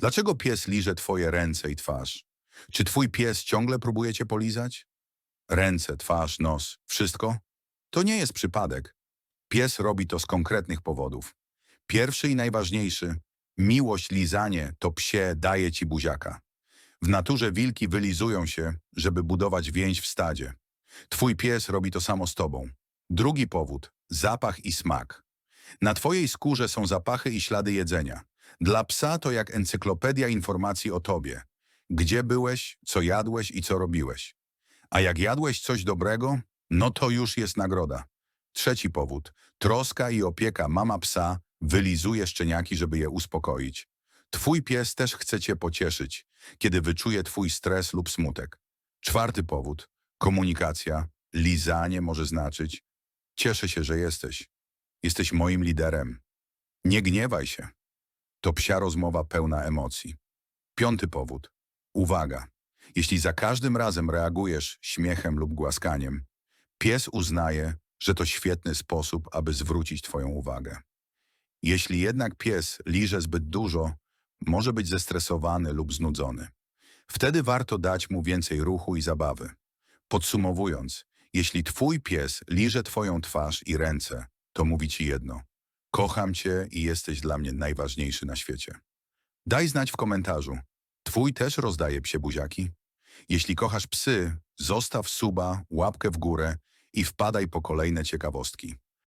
Dlaczego pies liże twoje ręce i twarz? Czy twój pies ciągle próbuje cię polizać? Ręce, twarz, nos, wszystko? To nie jest przypadek. Pies robi to z konkretnych powodów. Pierwszy i najważniejszy, miłość lizanie to psie daje ci buziaka. W naturze wilki wylizują się, żeby budować więź w stadzie. Twój pies robi to samo z tobą. Drugi powód, zapach i smak. Na twojej skórze są zapachy i ślady jedzenia. Dla psa to jak encyklopedia informacji o tobie. Gdzie byłeś, co jadłeś i co robiłeś. A jak jadłeś coś dobrego, no to już jest nagroda. Trzeci powód. Troska i opieka mama psa wylizuje szczeniaki, żeby je uspokoić. Twój pies też chce cię pocieszyć, kiedy wyczuje twój stres lub smutek. Czwarty powód. Komunikacja. Lizanie może znaczyć cieszę się, że jesteś. Jesteś moim liderem. Nie gniewaj się. To psia rozmowa pełna emocji. Piąty powód. Uwaga. Jeśli za każdym razem reagujesz śmiechem lub głaskaniem, pies uznaje, że to świetny sposób, aby zwrócić twoją uwagę. Jeśli jednak pies liże zbyt dużo, może być zestresowany lub znudzony. Wtedy warto dać mu więcej ruchu i zabawy. Podsumowując, jeśli twój pies liże twoją twarz i ręce, to mówi ci jedno. Kocham cię i jesteś dla mnie najważniejszy na świecie. Daj znać w komentarzu. Twój też rozdaje psie buziaki? Jeśli kochasz psy, zostaw suba, łapkę w górę i wpadaj po kolejne ciekawostki.